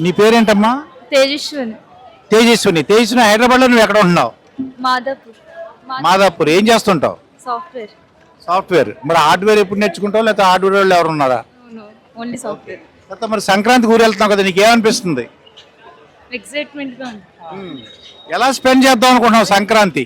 నీ పేరేంటమ్మా? తేజస్విని. తేజస్విని. తేజస్విని హైదరాబాద్లో నువ్వు ఎక్కడ ఉంటున్నావు? మాదాపూర్. మాదాపూర్. ఏం చేస్తుంటావు? సాఫ్ట్వేర్. సాఫ్ట్వేర్. మరి హార్డ్వేర్ ఎప్పుడు నేర్చుకుంటావు? లేకపోతే హార్డ్వేర్ వాళ్ళు ఎవరు ఉన్నారా? Only software. తర్వాత మరి సంక్రాంతికి ఊరు వెళ్తున్నావు కదా నీకు ఏమనిపిస్తుంది ఎక్సైట్మెంట్గా ఉంది. ఎలా స్పెండ్ చేద్దాం అనుకుంటున్నావు సంక్రాంతి?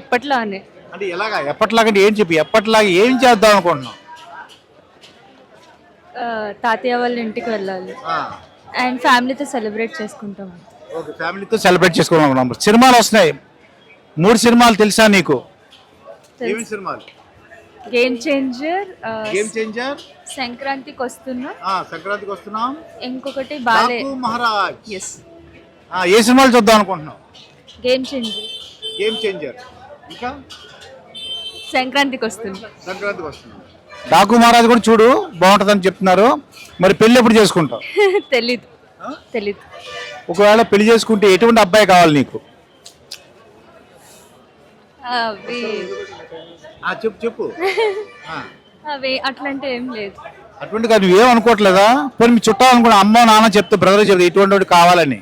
ఎప్పట్లానే. అంటే ఎలాగా? ఎప్పటిలాగంటే ఏం చెప్పి ఎప్పటిలాగా ఏం చేద్దాం అనుకుంటున్నావు? తాతయ్య వాళ్ళ ఇంటికి వెళ్ళాలి. అండ్ ఫ్యామిలీతో సెలబ్రేట్ చేసుకుంటాం. ఓకే ఫ్యామిలీతో సెలబ్రేట్ చేసుకోవాలనుకున్నాం సినిమాలు వస్తున్నాయి. మూడు సినిమాలు తెలుసా నీకు? ఏమి సినిమాలు? గేమ్ చేంజర్ గేమ్ చేంజర్ సంక్రాంతికి వస్తున్నా. సంక్రాంతికి వస్తున్నాం. ఇంకొకటి బాలే. మహారాజ్. ఎస్ ఏ సినిమాలు చూద్దాం అనుకుంటున్నావు? గేమ్ చేంజర్ గేమ్ చేంజర్ ఇంకా? సంక్రాంతికి వస్తుంది సంక్రాంతికి వస్తున్నాం. డాకు మహారాజ్ కూడా చూడు బాగుంటుందని చెప్తున్నారు. మరి పెళ్ళి ఎప్పుడు చేసుకుంటావు? తెలీదు. తెలీదు. ఒకవేళ పెళ్ళి చేసుకుంటే ఎటువంటి అబ్బాయి కావాలి నీకు? అవి చెప్పు చెప్పు. అవి అట్లాంటి ఏం లేదు. అటువంటి కాదు నువ్వేం అనుకోవట్లేదా? పోనీ మీ చుట్టాలు అనుకున్నా అమ్మ నాన్న చెప్తే బ్రదర్ చెప్తే ఇటువంటి వాడు కావాలని.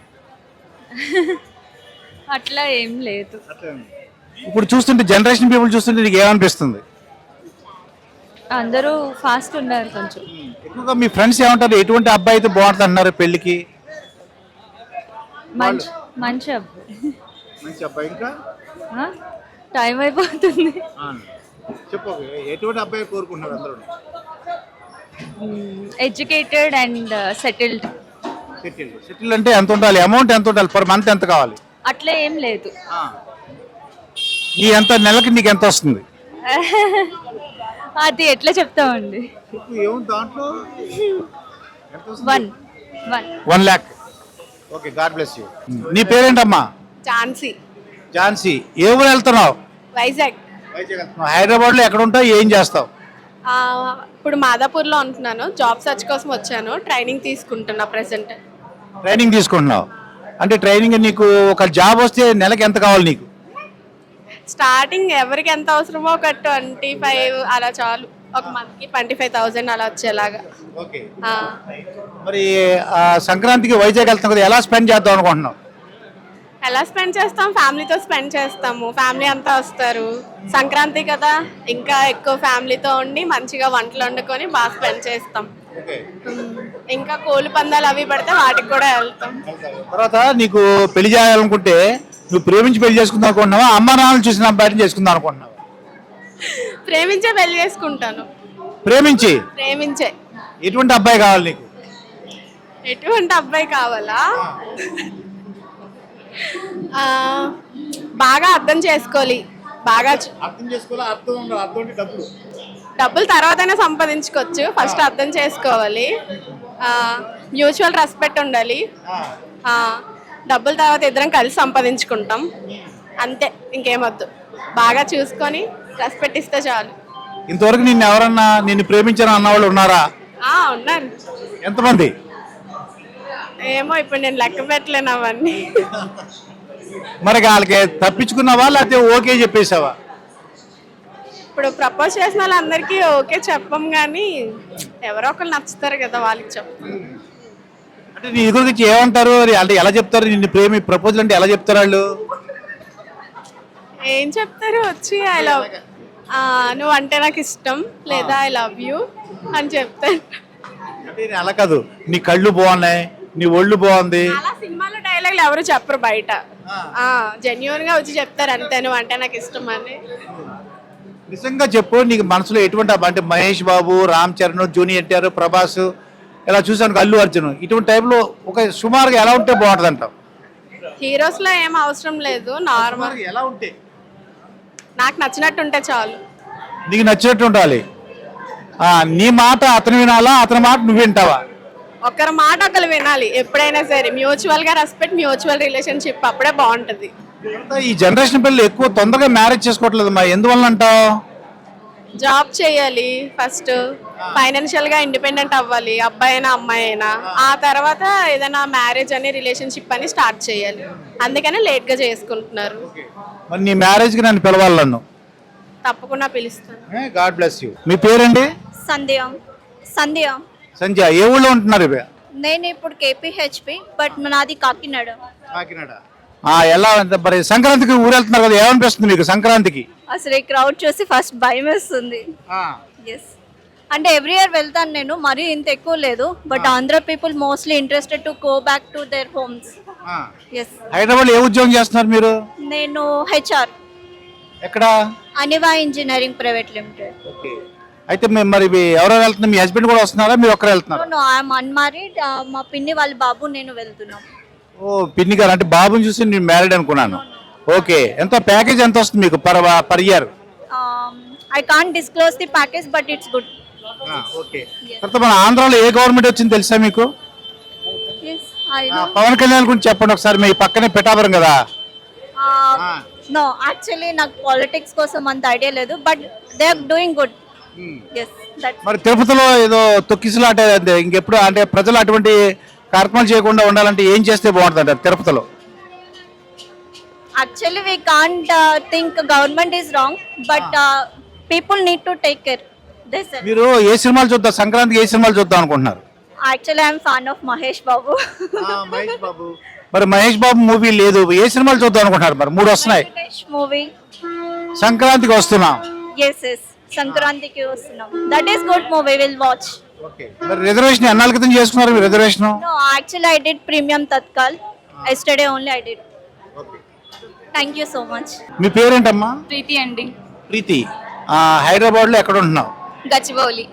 అట్లా ఏం లేదు. ఇప్పుడు చూస్తుంటే జనరేషన్ పీపుల్ చూస్తుంటే నీకు ఏమనిపిస్తుంది? అందరూ ఫాస్ట్ ఉన్నారు కొంచెం. ఎక్కువగా మీ ఫ్రెండ్స్ ఏమంటారు? ఎటువంటి అబ్బాయి అయితే బాగుంటుంది అన్నారు పెళ్ళికి మంచి మంచి అబ్బాయి మంచి అబ్బాయి ఇంకా? టైం అయిపోతుంది. చెప్పు ఎటువంటి అబ్బాయి కోరుకుంటున్నారు అందరూ? Educated and settled settle settle అంటే ఎంత ఉండాలి? అమౌంట్ ఎంత ఉండాలి? పర్ మంత్ ఎంత కావాలి? అట్లా ఏం లేదు. ఈ ఎంత నెలకి నీకు ఎంత వస్తుంది? అది ఎట్లా చెప్తామండి? దాంట్లో? One one. One lakh. Okay God bless you. నీ పేరేంటమ్మా? ఝాన్సీ. ఝాన్సీ. ఏ ఊరు వెళ్తున్నావు? వైజాగ్. హైదరాబాద్లో ఎక్కడ ఉంటావు ఏం చేస్తావు? ఆ, ఇప్పుడు మాదాపూర్లో ఉంటున్నాను. జాబ్ సర్చ్ కోసం వచ్చాను. ట్రైనింగ్ తీసుకుంటున్నా ప్రెసెంట్. ట్రైనింగ్ తీసుకుంటున్నావు. అంటే ట్రైనింగ్ నీకు ఒక జాబ్ వస్తే నెలకి ఎంత కావాలి నీకు? స్టార్టింగ్ ఎవరికి ఎంత అవసరమో ఒక ట్వంటీ ఫైవ్ అలా చాలు. ఒక మంత్కి ట్వంటీ ఫైవ్ థౌజండ్ అలా వచ్చేలాగా. ఓకే. ఆ, మరి ఆ, సంక్రాంతికి వైజాగ్ వెళ్తాం కదా ఎలా స్పెండ్ చేద్దాం అనుకుంటున్నావు? ఎలా స్పెండ్ చేస్తాం? ఫ్యామిలీతో స్పెండ్ చేస్తాము. ఫ్యామిలీ అంతా వస్తారు. సంక్రాంతి కదా ఇంకా ఎక్కువ ఫ్యామిలీతో ఉండి మంచిగా వంటలు వండుకొని బాగా స్పెండ్ చేస్తాం. ఇంకా కోళ్ళు పందాలు అవి పడితే వాటికి కూడా వెళ్తాం. తర్వాత నీకు పెళ్ళి చేయాలనుకుంటే నువ్వు ప్రేమించి పెళ్ళి చేసుకుందాం అనుకుంటున్నావా? అమ్మ నాన్నలు చూసిన అబ్బాయిని చేసుకుందాం అనుకుంటున్నావా? ప్రేమించే పెళ్ళి చేసుకుంటాను. ప్రేమించి? ప్రేమించే. ఎటువంటి అబ్బాయి కావాలి నీకు? ఎటువంటి అబ్బాయి కావాలా? ఆ, బాగా అర్థం చేసుకోవాలి. బాగా చు- అర్థం చేసుకోవాలి? అర్థం అర్థం అంటే డబ్బులు. డబ్బులు తర్వాతనే సంపాదించుకోవచ్చు. ఫస్ట్ అర్థం చేసుకోవాలి. మ్యూచువల్ రెస్పెక్ట్ ఉండాలి. ఆ, డబ్బుల తర్వాత ఇద్దరం కలిసి సంపాదించుకుంటాం. అంతే ఇంకేమొద్దు బాగా చూసుకొని రెస్పెక్ట్ ఇస్తే చాలు. ఇంతవరకు నిన్ను ఎవరన్నా నిన్ను ప్రేమించాలని అన్నవాళ్ళు ఉన్నారా? ఆ, ఉన్నారు. ఎంతమంది? ఏమో ఇప్పుడు నేను లెక్క పెట్టలేను అవన్నీ. మరి వాళ్ళకి తప్పించుకున్నావా లేకపోతే ఓకే చెప్పేసావా ఇప్పుడు ప్రపోజ్ చేసిన వాళ్ళందరికీ ఓకే చెప్పం కానీ ఎవరో ఒకరు నచ్చుతారు కదా వాళ్ళకి చెప్పం. అంటే నీ గురించి ఏమంటారు? అంటే ఎలా చెప్తారు? నిన్ను ప్రేమి ప్రపోజల్ అంటే ఎలా చెప్తారు వాళ్ళు? ఏం చెప్తారు? వచ్చి ఐ లవ్ నువ్వు అంటే నాకు ఇష్టం లేదా? ఐ లవ్ యూ అని చెప్తారు. అంటే నేను అలా కాదు. నీ కళ్ళు బాగున్నాయి నీ ఒళ్ళు బాగుంది. అలా సినిమాలో డైలాగులు ఎవరు చెప్పరు బయట. జెన్యున్గా వచ్చి చెప్తారు అంతే నువ్వు అంటే నాకు ఇష్టం అని. నిజంగా చెప్పు నీకు మనసులో ఎటువంటి అంటే మహేష్ బాబు రామ్ చరణ్ జూనియర్ ఎన్టీఆర్ ప్రభాస్ ఇలా చూసాను అల్లు అర్జున్? ఇటువంటి టైంలో ఒక సుమారుగా ఎలా ఉంటే బాగుంటుంది అంటావు హీరోస్లో ఏం అవసరం లేదు నార్మల్ ఎలా ఉంటే? నాకు నచ్చినట్టు ఉంటే చాలు. నీకు నచ్చినట్టు ఉండాలి. ఆ, నీ మాట అతను వినాలా అతని మాట నువ్వు వింటావా? ఒకరి మాట ఒకరు వినాలి ఎప్పుడైనా సరే. మ్యూచువల్గా రెస్పెక్ట్ మ్యూచువల్ రిలేషన్షిప్ అప్పుడే బాగుంటది. ఈ జనరేషన్ పిల్లలు ఎక్కువ తొందరగా మ్యారేజ్ చేసుకోవట్లేదు మా ఎందువల్ల అంటావు? జాబ్ చేయాలి ఫస్ట్ ఫైనాన్షియల్గా ఇండిపెండెంట్ అవ్వాలి అబ్బాయి అయినా అమ్మాయి అయినా ఆ తర్వాత ఏదైనా మ్యారేజ్ అని రిలేషన్షిప్ అని స్టార్ట్ చేయాలి. అందుకని లేట్గా చేసుకుంటున్నారు. మరి నీ మ్యారేజ్కి నన్ను పిలవాలి నన్ను? తప్పకుండా పిలుస్తాను. గాడ్ బ్లెస్ యూ మీ పేరండి? సంధ్య. సంధ్య. సంధ్య ఏ ఊళ్ళో ఉంటున్నారు ఇవి? నేను ఇప్పుడు కేపీహెచ్పి బట్ నాది కాకినాడ. కాకినాడ. ఎలా ఉంది? మరి సంక్రాంతికి ఊరు వెళ్తున్నారు కదా ఏమనిపిస్తుంది మీకు సంక్రాంతికి? అసలు ఈ క్రౌడ్ చూసి ఫస్ట్ భయం వేస్తుంది ఎస్ అంటే ఎవ్రీ ఇయర్ వెళ్తాను నేను మరీ ఇంత ఎక్కువ లేదు. But Andhra people mostly interested to go back to their homes as Hyderabad ఏ ఉద్యోగం చేస్తున్నారు మీరు? నేను హెచ్ఆర్ ఎక్కడ? అనివా ఇంజనీరింగ్ ప్రైవేట్ లిమిటెడ్ అయితే మేము మరి ఎవరో వెళ్తున్నారు? మీ హస్బెండ్ కూడా వస్తున్నారా? మీరు ఒక్కరే వెళ్తున్నారు? నో ఐఎమ్ అన్మారీడ్ మా పిన్ని వాళ్ళ బాబు నేను వెళ్తున్నాం. ఓ పిన్ని గారు అంటే బాబుని చూసి నేను మ్యారీడ్ అనుకున్నాను. ఓకే. ఎంత ప్యాకేజ్ ఎంత వస్తుంది మీకు? Per per year I can't disclose the package but it's good okay. తర్వాత మన ఆంధ్రాలో ఏ గవర్నమెంట్ వచ్చింది తెలుసా మీకు? పవన్ కళ్యాణ్ గురించి చెప్పండి ఒకసారి మీ పక్కనే పెట్టాబరం కదా? నో యాక్చువల్లీ నాకు పాలిటిక్స్ కోసం అంత ఐడియా లేదు but they are doing good మరి తిరుపతిలో ఏదో తొక్కిసలాట ఇంకెప్పుడు అంటే ప్రజలు అటువంటి కార్యక్రమాలు చేయకుండా ఉండాలంటే ఏం చేస్తే బాగుంటుంది తిరుపతిలో? Actually we can't think government is wrong but people need to take care మీరు ఏ సినిమాలు చూద్దాం? సంక్రాంతికి ఏ సినిమాలు చూద్దాం అనుకుంటున్నారు? Actually I'm fan of Mahesh Babu మరి మహేష్ బాబు మూవీ లేదు. ఏ సినిమాలు చూద్దాం అనుకుంటున్నారు మరి? మూడు వస్తున్నాయి. మూవీ సంక్రాంతికి వస్తున్నాం. ఎస్ ఎస్ సంక్రాంతికి వస్తున్నాం. That is good movie will watch మరి రిజర్వేషన్ ఎన్నాళ్ళ క్రితం చేసుకున్నారు మీరు reservation no actually I did premium Tatkal yesterday only I did thank you so much మీ పేరేంటమ్మా? ప్రీతి అండి. ప్రీతి. హైదరాబాద్లో ఎక్కడ ఉంటున్నావు? గచ్చిబౌలి.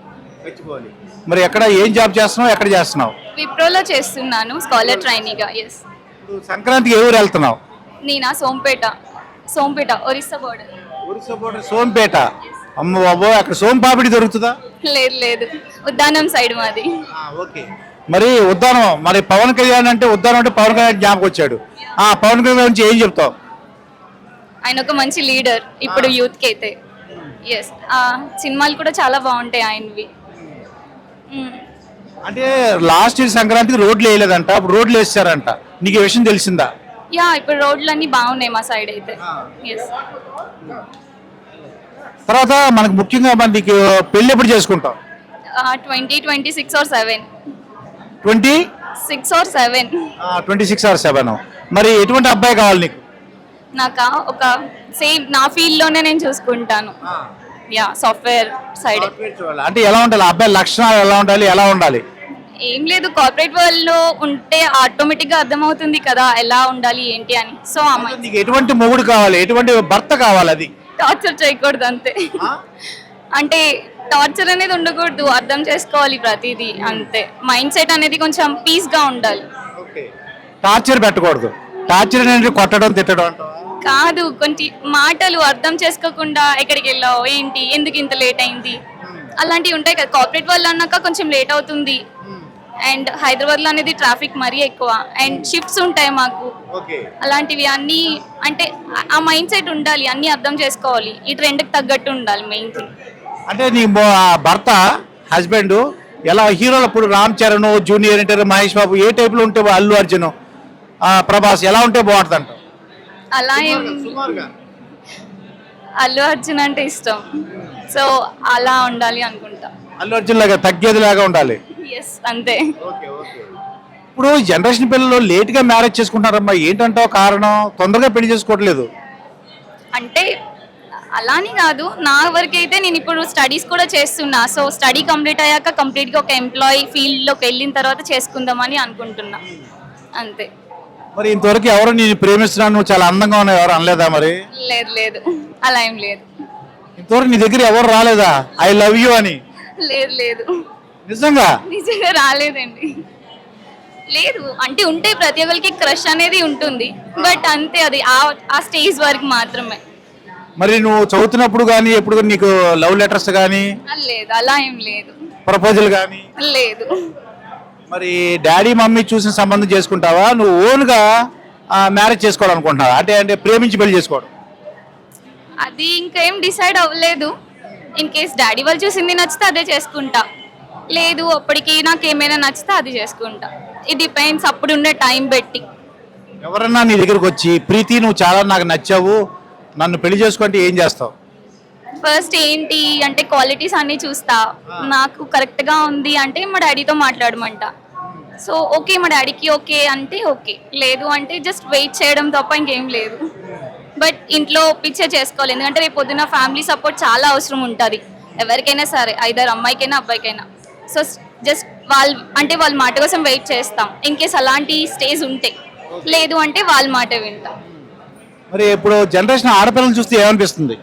మరి ఎక్కడ ఏం జాబ్ చేస్తున్నావు? ఎక్కడ చేస్తున్నావు? విప్రోలో చేస్తున్నాను స్కాలర్ ట్రైనీగా ఎస్ ఇప్పుడు సంక్రాంతికి ఏ ఊరు వెళ్తున్నావు? నేనా? సోంపేట. సోంపేట ఒరిస్సా బోర్డర్ సోంపేట. అమ్మ బాబో అక్కడ సోంపాపిడి దొరుకుతుందా? లేదు లేదు. ఉద్దానం సైడ్ మాది. ఓకే. మరి ఉద్దానం మరి పవన్ కళ్యాణ్ అంటే ఉద్దానం అంటే పవన్ కళ్యాణ్ జ్ఞాపకం వచ్చాడు. ఆ పవన్ కళ్యాణ్ గురించి ఏం చెప్తావు? ఆయన ఒక మంచి లీడర్ ఇప్పుడు యూత్కి అయితే ఎస్ సినిమాలు కూడా చాలా బాగుంటాయి ఆయనవి. అంటే లాస్ట్ ఇయర్ సంక్రాంతికి రోడ్లు వేయలేదంట అప్పుడు రోడ్లు వేసారంట నీకు ఈ విషయం తెలిసిందా? యా ఇప్పుడు రోడ్లు అన్ని బాగున్నాయి మా సైడ్ అయితే. ఎస్ తర్వాత మనకు ముఖ్యంగా మరి నీకు పెళ్ళి ఎప్పుడు చేసుకుంటావు? Twenty twenty six or seven twenty? Six or seven twenty six or seven మరి ఎటువంటి అబ్బాయి కావాలి నీకు? నాకు? ఒక సేమ్ నా ఫీల్డ్లోనే నేను చూసుకుంటాను. Yeah software side. అంటే ఎలా ఉండాలి? అబ్బాయి లక్షణాలు ఎలా ఉండాలి? ఎలా ఉండాలి? ఏం లేదు కార్పొరేట్ వరల్డ్లో ఉంటే ఆటోమేటిక్గా అర్థమవుతుంది కదా ఎలా ఉండాలి ఏంటి అని. సో అమ్మాయి నీకు ఎటువంటి మొగుడు కావాలి? ఎటువంటి భర్త కావాలి అది? టార్చర్ చేయకూడదు అంతే. అంటే టార్చర్ అనేది ఉండకూడదు అర్థం చేసుకోవాలి ప్రతిదీ అంతే. మైండ్ సెట్ అనేది కొంచెం పీస్గా ఉండాలి. టార్చర్ పెట్టకూడదు. టార్చర్ అనేది కొట్టడం తిట్టడం అంటావా? కాదు కొంచెం మాటలు అర్థం చేసుకోకుండా ఎక్కడికి వెళ్ళావు? ఏంటి? ఎందుకు ఇంత లేట్ అయింది? అలాంటివి ఉంటాయి కదా. కార్పొరేట్ వాళ్ళు అన్నాక కొంచెం లేట్ అవుతుంది. అండ్ హైదరాబాద్లో అనేది ట్రాఫిక్ మరీ ఎక్కువ. అండ్ షిఫ్ట్స్ ఉంటాయి మాకు. అలాంటివి అన్ని అంటే ఆ- మైండ్ సెట్ ఉండాలి. అన్ని అర్థం చేసుకోవాలి. ఈ ట్రెండ్కి తగ్గట్టు ఉండాలి మెయిన్ థింగ్ అంటే నీ భర్త హస్బెండ్ ఎలా హీరోలు ఇప్పుడు రామ్ చరణ్ జూనియర్ ఎన్టీఆర్ మహేష్ బాబు ఏ టైప్లో ఉంటే అల్లు అర్జున్ ప్రభాస్ ఎలా ఉంటే బాగుంటుంది అంట అలా అల్లు అర్జున్ అంటే ఇష్టం. సో అలా ఉండాలి అనుకుంటా. అల్లు అర్జున్ లాగా తగ్గేది లాగా ఉండాలి. ఎస్ అంతే. ఇప్పుడు జనరేషన్ పిల్లలు లేట్గా మ్యారేజ్ చేసుకుంటారమ్మా ఏంటంటావు కారణం? తొందరగా పెళ్ళి చేసుకోవట్లేదు. అంటే అలాని కాదు. నా వరకు అయితే నేను ఇప్పుడు స్టడీస్ కూడా చేస్తున్నా. సో స్టడీ కంప్లీట్ అయ్యాక కంప్లీట్గా ఒక ఎంప్లాయీ ఫీల్డ్లోకి వెళ్ళిన తర్వాత చేసుకుందామని అనుకుంటున్నా. అంతే. మరి ఇంతవరకు ఎవరు నేను ప్రేమిస్తున్నాను నువ్వు చాలా అందంగా ఉన్నావు ఎవరు అనలేదా మరి? లేదు లేదు. అలా ఏం లేదు. ఇంతవరకు నీ దగ్గర ఎవరు రాలేదా? ఐ లవ్ యూ అని. లేదు లేదు. నిజంగా? నిజంగా రాలేదండి. లేదు అంటే ఉంటే ప్రతి ఒక్కరికి క్రష్ అనేది ఉంటుంది. బట్ అంతే అది ఆ ఆ స్టేజ్ వరకు మాత్రమే. మరి నువ్వు చదువుతున్నప్పుడు కానీ ఎప్పుడు కానీ నీకు లవ్ లెటర్స్ కానీ లేదు అలా ఏం లేదు. ప్రపోజల్ కానీ లేదు. మరి డాడీ మమ్మీ చూసిన సంబంధం చేసుకుంటావా? నువ్వు ఓన్గా మ్యారేజ్ చేసుకోవాలనుకుంటున్నావా? అంటే అంటే ప్రేమించి పెళ్ళి చేసుకోవడం. అది ఇంకేం డిసైడ్ అవ్వలేదు. ఇన్ కేస్ డాడీ వాళ్ళు చూసింది నచ్చితే అదే చేసుకుంటా. లేదు అప్పటికి నాకు ఏమైనా నచ్చితే అది చేసుకుంటా. ఇది డిపెండ్స్ అప్పుడు ఉండే టైం పెట్టి ఎవరన్నా నీ దగ్గరకు వచ్చి ప్రీతి నువ్వు చాలా నాకు నచ్చావు. నన్ను పెళ్ళి చేసుకుంటే ఏం చేస్తావు? ఫస్ట్ ఏంటి అంటే క్వాలిటీస్ అన్ని చూస్తా. నాకు కరెక్ట్గా ఉంది అంటే మా డాడీతో మాట్లాడమంట. సో ఓకే మా డాడీకి ఓకే అంటే ఓకే. లేదు అంటే జస్ట్ వెయిట్ చేయడం తప్ప ఇంకేం లేదు. బట్ ఇంట్లో పిక్చర్ చేసుకోవాలి. ఎందుకంటే రేపు పొద్దున ఫ్యామిలీ సపోర్ట్ చాలా అవసరం ఉంటుంది. ఎవరికైనా సరే ఐదర్ అమ్మాయికైనా అబ్బాయికైనా. సో జస్ట్ వాళ్ళు అంటే వాళ్ళ మాట కోసం వెయిట్ చేస్తాం. ఇన్ కేస్ అలాంటి స్టేజ్ ఉంటే. లేదు అంటే వాళ్ళ మాట వింటాం. మరి ఇప్పుడు జనరేషన్ ఆడపిల్లలు చూస్తే ఏమనిపిస్తుంది?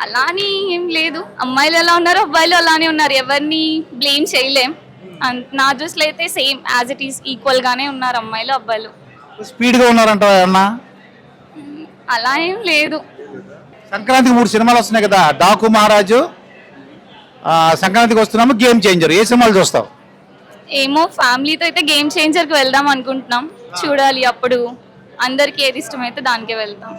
అలా అని ఏం లేదు. అమ్మాయిలు ఎలా ఉన్నారు అబ్బాయిలు అలానే ఉన్నారు. ఎవరిని బ్లేమ్ చేయలేం. అన్- నా దృష్టిలో అయితే same as it is equal గానే ఉన్నారు అమ్మాయిలు అబ్బాయిలు. స్పీడ్గా ఉన్నారంటావా ఏమన్నా అలా ఏం లేదు. సంక్రాంతికి మూడు సినిమాలు వస్తున్నాయి కదా. డాకు మహారాజు ఆ, సంక్రాంతికి వస్తున్నాము గేమ్ చేంజర్ ఏ సినిమాలు చూస్తావు? ఏమో ఫ్యామిలీతో అయితే గేమ్ చేంజర్కి వెళ్దాం అనుకుంటున్నాం. చూడాలి అప్పుడు. అందరికి ఏది ఇష్టమైతే దానికే వెళ్తాం